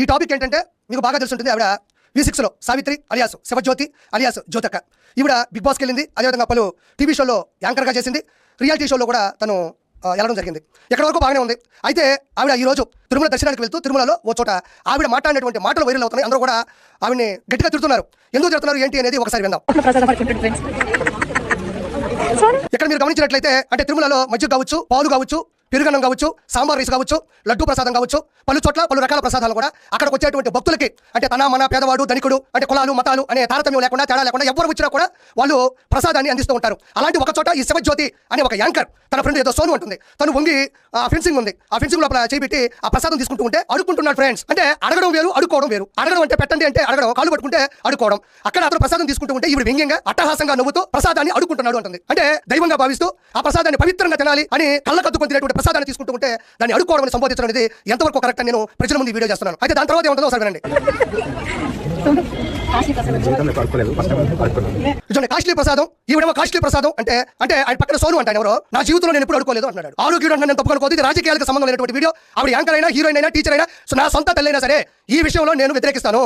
ఈ టాపిక్ ఏంటంటే మీకు బాగా తెలిసి ఉంటుంది ఆవిడ వి సిక్స్లో సావిత్రి అలియాస్ శివజ్యోతి అలియాస్ జ్యోతక్క. ఈవిడ బిగ్ బాస్కి వెళ్ళింది. అదేవిధంగా పలు టీవీ షోలో యాంకర్గా చేసింది. రియాలిటీ షోలో కూడా తను వెళ్ళడం జరిగింది. ఎక్కడి వరకు బాగానే ఉంది. అయితే ఆవిడ ఈ రోజు తిరుమల దర్శనానికి వెళ్తూ తిరుమలలో ఓ చోట ఆవిడ మాట్లాడినటువంటి మాటలు వైరల్ అవుతున్నాయి. అందరూ కూడా ఆవిడని గట్టిగా తిడుతున్నారు. ఎందుకు తిడుతున్నారు? ఏంటి అనేది ఒకసారి విందాం. ఇక్కడ మీరు గమనించినట్లయితే అంటే తిరుమలలో మజ్జిగ కావచ్చు పాలు కావచ్చు పెరుగన్నం కావచ్చు సాంబార్ రైస్ కావచ్చు లడ్డు ప్రసాదం కావచ్చు పలు చోట్ల పలు రకాల ప్రసాదాలు కూడా అక్కడికి వచ్చేటువంటి భక్తులకి అంటే తన మన పేదవాడు ధనికుడు అంటే కులాలు మతాలు అనే తారతమ్యం లేకుండా తేడా లేకుండా ఎవరు వచ్చినా కూడా వాళ్ళు ప్రసాదాన్ని అందిస్తూ ఉంటారు. అలాంటి ఒక చోట ఈ శివజ్యోతి అనే ఒక యాంకర్ తన ఫ్రెండ్ ఏదో సోను ఉంటుంది తను వంగి ఆ ఫెన్సింగ్ ఉంది. ఆ ఫెన్సింగ్ లోపల చేపెట్టి ఆ ప్రసాదం తీసుకుంటూ ఉంటే అడుక్కుంటున్నాడు ఫ్రెండ్స్. అంటే అడగడం వేరు అడుకోవడం వేరు. అడగడం అంటే పెట్టండి అంటే అడగడం కాళ్ళు పట్టుకుంటే అడుకోవడం అక్కడ అతను ప్రసాదం తీసుకుంటూ ఉంటే ఇప్పుడు వ్యంగ్యంగా అట్టహాసంగా నవ్వుతూ ప్రసాదాన్ని అడుకుంటున్నాడు అంటుంది. అంటే దైవంగా భావిస్తూ ఆ ప్రసాదాన్ని పవిత్రంగా తినాలి అని కళ్ళకత్తుకొని తినేటువంటి ప్రసాదాన్ని తీసుకుంటూ ఉంటే దాన్ని అడుకోవడం సంబోధించడం అనేది ఎంతవరకు కరెక్ట్ అని నేను ప్రజల ముందు వీడియో చేస్తున్నాను. అయితే దాని తర్వాత ఏముంటుందో ఒకసారి వినండి. కాశీ ప్రసాదం ఈవిడేమో కాస్ట్లీ ప్రసాదం అంటే అంటే ఆయన పక్కన సోను అంటాడు ఎవరో నా జీవితంలో నేను ఎప్పుడు అడుకోలేదు అంటున్నాడు. ఆరోగ్యుడు అంటే నేను తప్పుకోలేదు ఇది రాజకీయాలకు సంబంధం లేనటువంటి వీడియో. ఆవిడ యాంకర్ అయినా హీరోయిన్ అయినా టీచర్ అయినా సో నా సొంత తల్లైనా సరే ఈ విషయంలో నేను వ్యతిరేకిస్తాను.